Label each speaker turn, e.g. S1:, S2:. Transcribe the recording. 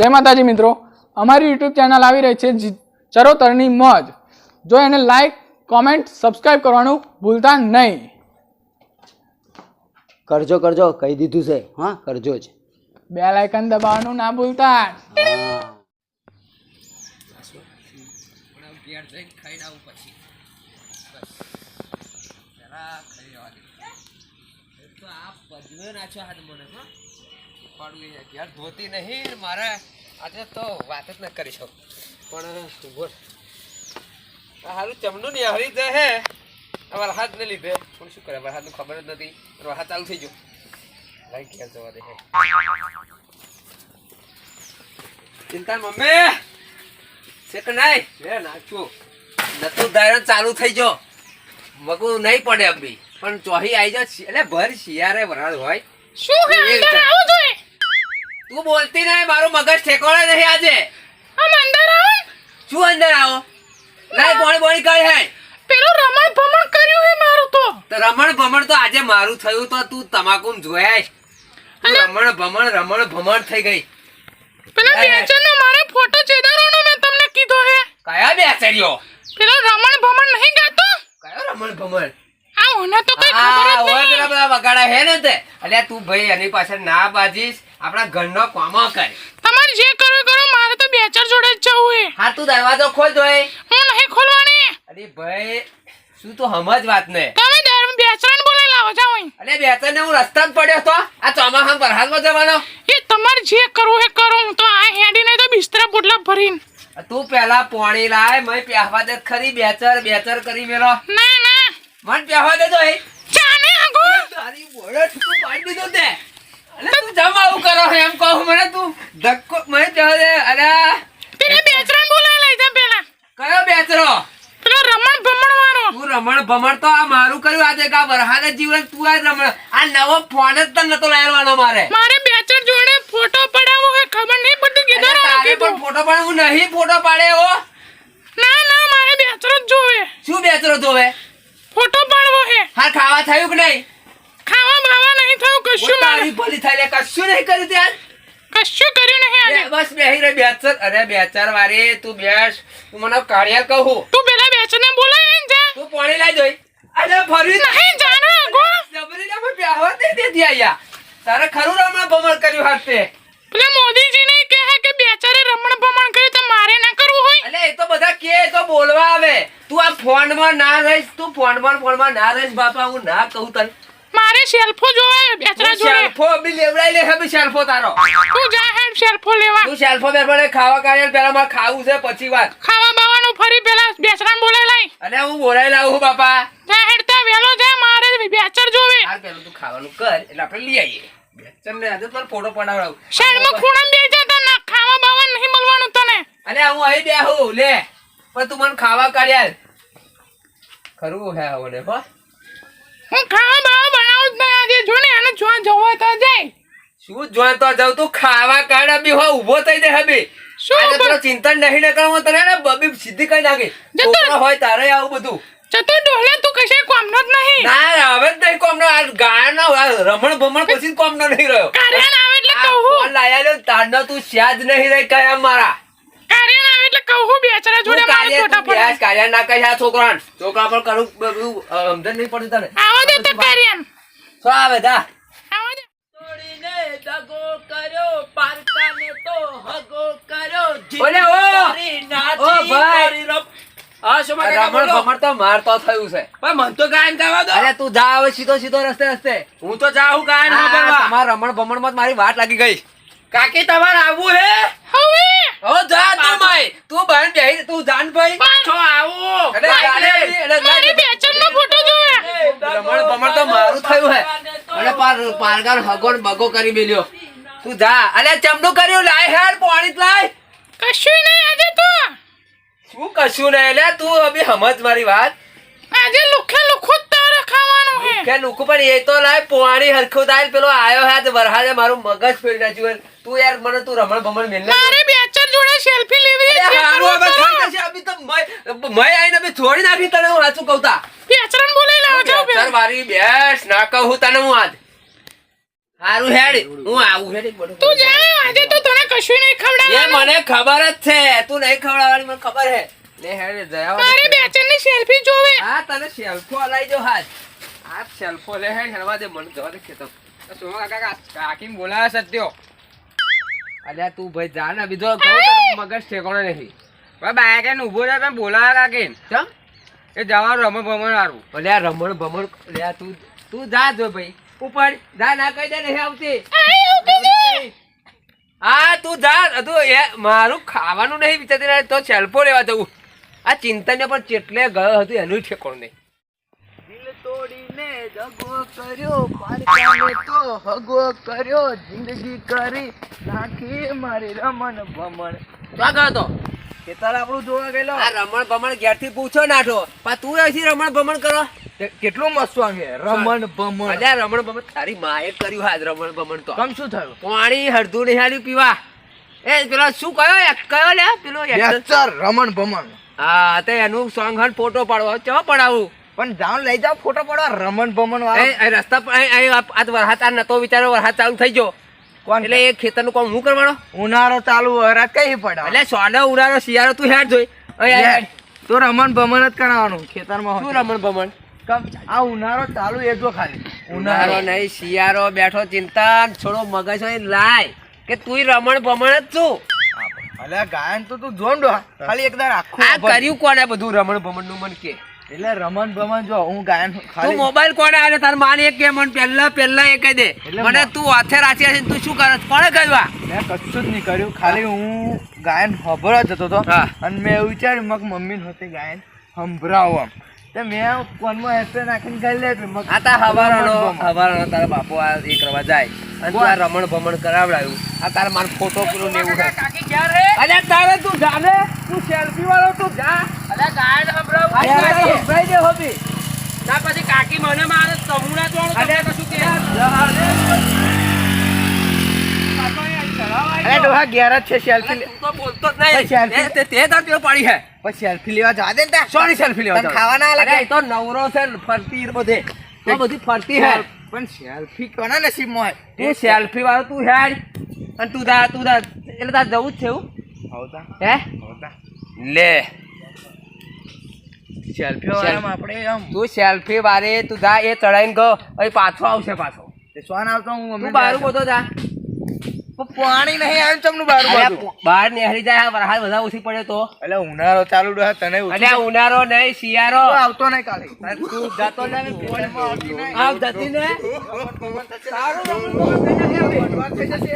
S1: જય માતાજી મિત્રો. અમારી યુટ્યુબ ચેનલ આવી રહી છે ચરોતરની મોજ. જો એને લાઈક કોમેન્ટ સબસ્ક્રાઈબ કરવાનું ભૂલતા નહીં.
S2: કરજો કરજો કહી દીધું છે. હા કરજો જ.
S1: બે લાઇકન દબાવવાનું ના ભૂલતા.
S2: હા.
S3: ધોતી નહીં મારે આજે તો વાત જ ન કરી શકું પણ બોલ. હારું ચમનું ને હરી જાય હે આ વરસાદ ને લીધે. પણ શું કરે વરસાદનું ખબર જ નથી. વરસાદ ચાલુ થઈ ગયો. લાઈ ઘેર જવા દે ચિંતા મમ્મી. છે કે નહીં લે નાખ્યો નતું દાયરો ચાલુ થઈ ગયો. મગુ નહીં પડે અભી પણ ચોહી આવી જાય એટલે ભર શિયાળે વરાળ હોય.
S1: શું
S3: તું બોલતી નહીં મારું મગજ ઠેકોળે નહીં આજે.
S1: આમ અંદર આવો.
S3: શું અંદર આવો? લાય બોણી બોણી કરી હે.
S1: પેલું રમણ ભમણ કર્યું હે મારું તો.
S3: રમણ ભમણ તો આજે મારું થયું તો તું તમાકુ જોયા રમણ ભમણ રમણ ભમણ થઈ ગઈ.
S1: પેલા બેચન મારે ફોટો ચેદારવાનો મેં તમને કીધો હે.
S3: કયા બેસર્યો
S1: પેલો રમણ ભમણ નહીં ગાતો?
S3: કયો રમણ ભમણ?
S1: ઓને તો કઈ ખબર જ નહીં.
S3: પેલા બધા વગાડા હે ને તે. અલ્યા તું ભાઈ એની પાછળ ના બાજીશ. આપણા ઘરનો કોમો કર.
S1: તમારે જે કરવું કરો મારે તો બેચર જોડે જ જવું હે
S3: હા તું દરવાજો ખોલ દોય
S1: હું નહીં ખોલવાની.
S3: અરે ભાઈ શું તું સમજ વાત ને?
S1: તમે દર બેચરાને બોલાવી લાવો જાઓ
S3: અલે બેસર ને હું રસ્તા જ પડ્યો તો? આ ચોમાસા વરસાદમાં જવાનો?
S1: એ તમારે જે કરવું હે કરો હું તો આ હેડી નહીં તો બિસ્તરા પોટલા ભરીને.
S3: તું પેલા પોણી લાય મય પ્યાહવા દે ખરી બેચર બેચર કરી મેલો.
S1: ના ના
S3: મન પ્યાહવા દે તો એ.
S1: જાને આગો.
S3: તારી બોળો ઠુકુ પાડી દીધો તે. અલે તું જમ આવું કરો એમ કહું મને તું. ધક્કો મને પ્યાહવા દે. અરે.
S1: પેલા બેચરા બોલાય લઈ જા પેલા.
S3: કયો બેચરો?
S1: પેલો રમણ ભમણ વાળો
S3: તું રમણ ભમણ તો આ મારું કર્યું આજે કા વરહાને જીવન તું આ રમણ. આ નવો ફોન જ તને નતો લાવવાનો મારે.
S1: મારે બેચર જોડે ફોટો પડાવો હે ખબર નહીં પડતી
S3: અરે
S1: કીધું
S3: તારે પણ ફોટો પાડવું નહીં ફોટો પાડે હો.
S1: ના ના મારે બેચરો જ જોવે.
S3: શું બેચરો જોવે?
S1: ફોટો પાડવો હે.
S3: હા ખાવા થયું કે નહીં?
S1: ખાવા બાવા નહીં થયું કશું મારું
S3: તારી ભલી થાય કશું નહીં કર્યું ત્યાં
S1: કશું કર્યું નહીં આજે.
S3: બસ બેહી રે બેચર અરે બેચર વારે તું બેસ. તું મને કાઢિયા કહું
S1: તું પેલા બેચરને બોલાય ને જા.
S3: તું પાણી લાઈ જોઈ અરે ફરી
S1: નહીં જાનો આગો.
S3: જબરી ના પ્યાહવા દે દેતી આયા તારે ખરું રમણ ભમણ કર્યું હાથે
S1: પેલે મોદીજી ને કહે કે બેચારે રમણ ભમણ કર્યું તો મારે ના કરવું હોય?
S3: અલે એ તો બધા કે તો બોલવા આવે. આ ફોનમાં ના રહીશ તું ફોનમાં ફોનમાં ના રહીશ બાપા હું ના કહું તને.
S1: મારે શેલ્ફો જોવે બેચરા જોડે.
S3: શેલ્ફો બી લેવડાઈ લે હવે શેલ્ફો તારો.
S1: તું જા હેડ શેલ્ફો લેવા.
S3: તું શેલ્ફો ને ખાવા કાઢે પેલા મારે ખાવું છે પછી વાત.
S1: ખાવા બાવાનું ફરી પેલા બેચરા બોલાઈ લઈ.
S3: અને હું બોલાઈ લાવું બાપા.
S1: જા હેડ તા વેલો જા મારે બેચર જોવે.
S3: હાલ પેલું તું ખાવાનું કર એટલે આપણે લઈ આવીએ. બેચર ને આજે તને ફોટો પડાવડાવ.
S1: શેડમાં ખૂણામાં બેસી જા તા ના ખાવા બાવા નહીં મળવાનું તને.
S3: અને હું અહીં બેહું લે. પણ તું મને ખાવા કાઢ્યા ખરું હે હવે હો.
S1: હું ખાવા બાવા બનાવું જ નહીં આજે જો ને એને જોવા જવો તો જાય
S3: શું જોતો જાવ તું ખાવા કાઢા બી હો ઊભો થઈ દે હવે
S1: શું?
S3: પેલો ચિંતન નહીં ને કરવું તને ને બબી સીધી કઈ નાખી. છોકરો હોય તારે આવું બધું.
S1: જતો ડોલે તું કશે કોમનો જ નહીં.
S3: ના હવે જ નહીં કોમનો. આ ગાયનો રમણ ભમણ પછી કોમનો નહીં રહ્યો.
S1: કાર્યાન આવે એટલે કહું
S3: લાયા લ્યો તારનો તું શ્યાજ નહીં રહી કયા મારા.
S1: કાર્યાન આવે એટલે કહું બેચરા જોડે
S3: તું
S1: મારે
S3: કાર્ય
S1: ફોટા
S3: તું વ્યાસ
S1: પડે
S3: કાર્ય ના કહી આ છોકરાને? છોકરા પર કરું સમજણ નહીં પડતી તને?
S1: આવો દે તો કાર્યાન.
S3: શું આવે જા.
S1: આવો દે
S3: ઓલે ઓ! ઓ ભાઈ. રમણ ભમણ તો મારતો થયું છે.
S4: મન તો ગાયન ગાવા દો.
S3: અરે તું જા હવે સીધો સીધો રસ્તે રસ્તે.
S4: હું તો જાઉં ગાયન
S3: મારા
S4: સાંભળવા
S3: તમારા રમણ ભમણમાં મારી વાટ લાગી ગઈ.
S4: કાકી તમારે આવવું હે?
S1: હવે?
S3: ઓ જા તું ભાઈ તું બહેન બેહી તું જાન ભાઈ.
S4: પાછો આવો.
S3: અરે
S1: મારે
S3: ગાલે બી.
S1: ફોટો જોવે.
S3: રમણ બમણ તો મારું થયું હે. અરે પાર પારગાર હગોન બગો કરી બેલ્યો તું જા. અરે ચમડું કર્યું? લાય હેડ પાણી લાય.
S1: કશું નહીં આજે તો.
S3: શું કશું નહીં? લે તું અભી સમજ મારી વાત.
S1: આજે લુખે લુખું તારે ખાવાનું હે.
S3: કે લુકુ પણ એ તો લાય પોણી હરખું થાય પેલો આયો હે આજે મારું મગજ ફેરી નાખ્યું. તું યાર મને તું રમણ ભમણ મેલ
S1: મારે જોડે સેલ્ફી લેવી છે
S3: મય- મય આઈને બે છોડી નાખી તને હું સાચું કહું તા.
S1: બેચરને બોલાવી લાવો
S3: બેચાર
S1: પેલા.
S3: મારી બેસ ના કહું તને હું આજ. હારું હેડ. હું આવું હેડ.
S1: તું જા આજે તો તને કશું નહીં ખવડાવ
S3: એ મને ખબર જ છે. તું નહીં ખવડાવવાની મને ખબર હે લે હેડ જયા
S1: મારે બેચરની સેલ્ફી જોવે.
S3: હા તને સેલ્ફો હલાઈ જો હાથ. આ સેલ્ફો લે હેડ હેડવા દે મને જવા દે ખેતર. તો સોમા કાકા કાકીને બોલાવે સત્યો અલ્યા તું ભાઈ જા ને. બીજો કહું મગજ ઠેકાણો નથી
S4: ભાઈ બાયકે ને ઊભો રહે તમે બોલાવા કાકી
S3: ચમ?
S4: એ જવાનું રમણ ભમણ ભલે
S3: આ રમણ ભમણ અલ્યા તું તું જા જો ભાઈ. ઉપર જા ના કહી દે નહીં આવતી. હા તું જા. તું એ મારું ખાવાનું નહીં વિચારતી તો સેલ્ફો લેવા જવું. આ ચિંતન પણ ચેટલે ગયો હતું એનું ઠેકોણ નહીં.
S2: તોડીને કર્યો પારકાને તો હગો કર્યો જિંદગી કરી નાખી મારી રમણ ભમણ.
S3: ક્યાં ગયો તો
S2: ખેતર આપણું જોવા ગયેલો.
S3: આ રમણ ભમણ ઘેરથી પૂછો નાઠો પણ તું અહીંથી રમણ ભમણ કરો.
S2: કેટલું મસ્ત વાંગ? રમણ ભમણ.
S3: અલ્યા રમણ ભમણ તારી માએ કર્યું હાથ રમણ ભમણ તો.
S2: કમ શું થયું?
S3: પાણી હળદું નિહાળ્યું પીવા. એ પેલો શું કયો? કયો લે પેલો
S2: રમણ ભમણ.
S3: હા તે એનું સોંગ હન ફોટો પાડવો. ચો પડાવું?
S2: પણ જાઉં લઈ જાઓ ફોટો પડવા રમણ ભમણ વાળો.
S3: રસ્તા પર આ વરસાદ આ નતો વિચારો વરસાદ ચાલુ થઈ ગયો.
S2: કોણ
S3: એટલે એ ખેતરનું કામ હું કરવાનો?
S2: ઉનાળો ચાલુ વરસાદ કઈ પડે
S3: એટલે સોનો ઉનાળો શિયાળો તું હેડ જોઈ.
S2: તો રમણ ભમણ જ કરાવવાનું ખેતરમાં
S3: શું રમણ ભમણ?
S2: આ ઉનાળો ચાલુ એ જો ખાલી.
S3: ઉનાળો નહીં શિયાળો બેઠો ચિંતા છોડો મગજ લાય. કે તું રમણ ભમણ જ છું.
S2: અલ્યા ગાયન તો તું જોંડો ખાલી એકદમ આખું.
S3: કર્યું કોને બધું રમણ ભમણનું મન કે?
S2: એટલે રમણ ભમણ જો હું ગાયન
S3: તું મોબાઈલ કોને આલે? તાર માને એક કે મને પહેલા પહેલા એ કહી દે. મને તું હાથે રાખી છે તું શું કરે કોણે કહ્યું
S2: મેં કશું જ નહીં કર્યું. ખાલી હું ગાયન હંભળવા જ હતો. અને મેં એવું વિચાર્યું મગ મમ્મી હોતે ગાયન સંભળાવો આમ તો મેં કોનમાં હેસ્ટર નાખીને ગઈ લે
S3: આ તા હવારનો
S2: રમણ ભમણ.
S3: તારા બાપુ આ એક કરવા જાય. અને તું આ રમણ ભમણ કરાવડાયું. આ તારા માર ફોટો પેલું લેવું છે
S4: કાકી ક્યાં રે?
S3: અરે તારે તું જાને તું સેલ્ફી વાળો તું જા.
S4: અરે ગાયન સંભળાવ
S3: અરે હોબી
S4: ના પછી કાકી મને મારે તમુના જોડો તમે કશું કે?
S2: અરે ડોહા ઘેર જ છે સેલ્ફી
S3: તું તો બોલતો જ નહીં.
S2: સેલ્ફી
S3: તે- તે તે તાર પેલો પાડી છે
S2: પછી સેલ્ફી લેવા જવા દે ને.
S3: સોરી સેલ્ફી લેવા
S2: તને
S3: ખાવાના
S2: ખાવા ના લાગે?
S3: એ તો નવરો છે ફરતી બધે. તો બધી ફરતી હે.
S2: પણ સેલ્ફી કોના નસીબમાં હે
S3: તું સેલ્ફી વાળો તું હેડ અને તું દા તું દા એટલે તાર જવું જ છે એવું?
S2: આવતા
S3: હે?
S2: આવતા
S3: લે.
S2: સેલ્ફી વાળામાં આપણે આમ
S3: તું સેલ્ફી વારે તું જા એ ચડાઈને ગયો અહીં પાછો આવશે પાછો.
S2: તે શ્વાન આવતો હું
S3: તું બારું બધો જા.
S2: પાણી નહીં આવ્યું તમને બારું
S3: બહાર નીકળી જાય વરસાદ બધા ઓછી પડે તો.
S2: એટલે ઉનાળો ચાલુ રહ્યો તને ઓછું
S3: ઉનાળો નહીં શિયાળો.
S2: આવતો નહીં કાલે.
S3: તું જાતો ને
S2: પોણીમાં આવતી નહીં.
S3: આવ જતી ને.
S2: સારું થઈ જશે.